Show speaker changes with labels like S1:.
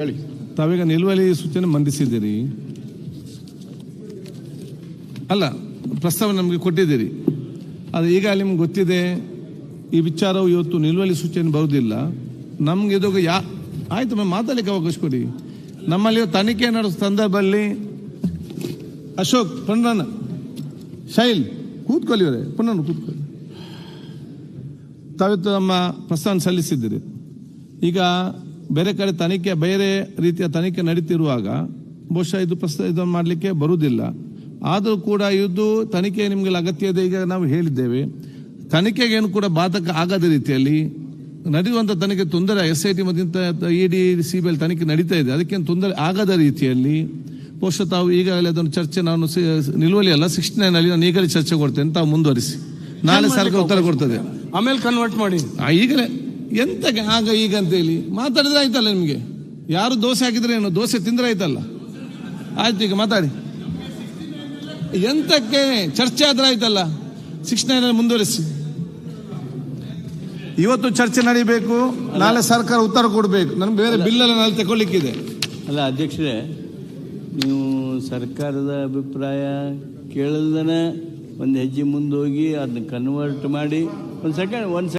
S1: ಹೇಳಿ.
S2: ತಾವೀಗ ನಿಲುವಳಿ ಸೂಚನೆ ಮಂಡಿಸಿದ್ದೀರಿ. ಅಲ್ಲ ಪ್ರಸ್ತಾವ ನಮಗೆ ಕೊಟ್ಟಿದ್ದೀರಿ. ಅದು ಈಗ ನಿಮ್ಗೆ ಗೊತ್ತಿದೆ, ಈ ವಿಚಾರವು ಇವತ್ತು ನಿಲುವಳಿ ಸೂಚನೆ ಬರುವುದಿಲ್ಲ. ನಮ್ಗೆ ಇದು ಯಾ ಆಯ್ತು ಮ್ಯಾಮ್ ಮಾತಾಡಲಿಕ್ಕೆ ಅವಕಾಶ ಕೊಡಿ. ನಮ್ಮಲ್ಲಿ ತನಿಖೆ ನಡೆಸೋ ಸಂದರ್ಭದಲ್ಲಿ ಅಶೋಕ್, ಪುನರನ್ನ, ಶೈಲ್, ಕೂತ್ಕೊಳ್ಳಿ ಅವರೇ ಪುನರ್ ಕೂತ್ಕೊಳ್ಳಿ. ತಾವಿತ್ತು ನಮ್ಮ ಪ್ರಸ್ತಾವ ಸಲ್ಲಿಸಿದ್ದೀರಿ. ಈಗ ಬೇರೆ ಕಡೆ ತನಿಖೆ ಬೇರೆ ರೀತಿಯ ತನಿಖೆ ನಡೀತಿರುವಾಗ ಬಹುಶಃ ಇದು ಪ್ರಸ್ತುತ ಇದನ್ನು ಮಾಡಲಿಕ್ಕೆ ಬರುವುದಿಲ್ಲ. ಆದರೂ ಕೂಡ ಇದು ತನಿಖೆ ನಿಮಗೆ ಅಗತ್ಯ ಇದೆ ಈಗ ನಾವು ಹೇಳಿದ್ದೇವೆ. ತನಿಖೆಗೇನು ಕೂಡ ಬಾಧಕ ಆಗದ ರೀತಿಯಲ್ಲಿ ನಡೆಯುವಂಥ ತನಿಖೆ ತೊಂದರೆ ಎಸ್ ಐ ಟಿ ಮತ್ತು E D C B L ತನಿಖೆ ನಡೀತಾ ಇದೆ. ಅದಕ್ಕೇನು ತೊಂದರೆ ಆಗದ ರೀತಿಯಲ್ಲಿ ಬಹುಶಃ ತಾವು ಈಗಾಗಲೇ ಅದನ್ನು ಚರ್ಚೆ ನಾನು ನಿಲುವಲಿ ಅಲ್ಲ ಸಿಕ್ಸ್ಟಿ ನೈನ್ ಅಲ್ಲಿ ನಾನು ಈಗಲೇ ಚರ್ಚೆ ಕೊಡ್ತೇನೆ. ತಾವು ಮುಂದುವರಿಸಿ. ನಾಳೆ ಸರ್ಕಾರ ಉತ್ತರ ಕೊಡ್ತದೆ.
S1: ಆಮೇಲೆ ಕನ್ವರ್ಟ್ ಮಾಡಿ.
S2: ಈಗಲೇ ಎಂತ ಆಗ ಈಗ ಅಂತೇಳಿ? ಮಾತಾಡಿದ್ರೆ ಆಯ್ತಲ್ಲ ನಿಮಗೆ? ಯಾರು ದೋಸೆ ಹಾಕಿದ್ರೆ ಏನು? ದೋಸೆ ತಿಂದ್ರೆ ಆಯ್ತಲ್ಲ? ಆಯ್ತು ಈಗ ಮಾತಾಡಿ. ಎಂತಕ್ಕೆ ಚರ್ಚೆ ಆದ್ರೆ ಆಯ್ತಲ್ಲ? ಸಿಕ್ಸ್ ನೈನ್ ಮುಂದುವರಿಸಿ. ಇವತ್ತು ಚರ್ಚೆ ನಡಿಬೇಕು ನಾಳೆ ಸರ್ಕಾರ ಉತ್ತರ ಕೊಡಬೇಕು. ನಮ್ಗೆ ಬೇರೆ ಬಿಲ್ ಎಲ್ಲ ನಾಳೆ ತಗೊಳ್ಳಿಕ್ಕಿದೆ
S3: ಅಲ್ಲ ಅಧ್ಯಕ್ಷರೇ ನೀವು ಸರ್ಕಾರದ ಅಭಿಪ್ರಾಯ ಕೇಳಲ್ದನ ಒಂದು ಹೆಜ್ಜೆ ಮುಂದೋಗಿ ಹೋಗಿ ಅದನ್ನ ಕನ್ವರ್ಟ್ ಮಾಡಿ ಒಂದು ಸೆಕೆಂಡ್ ಒಂದು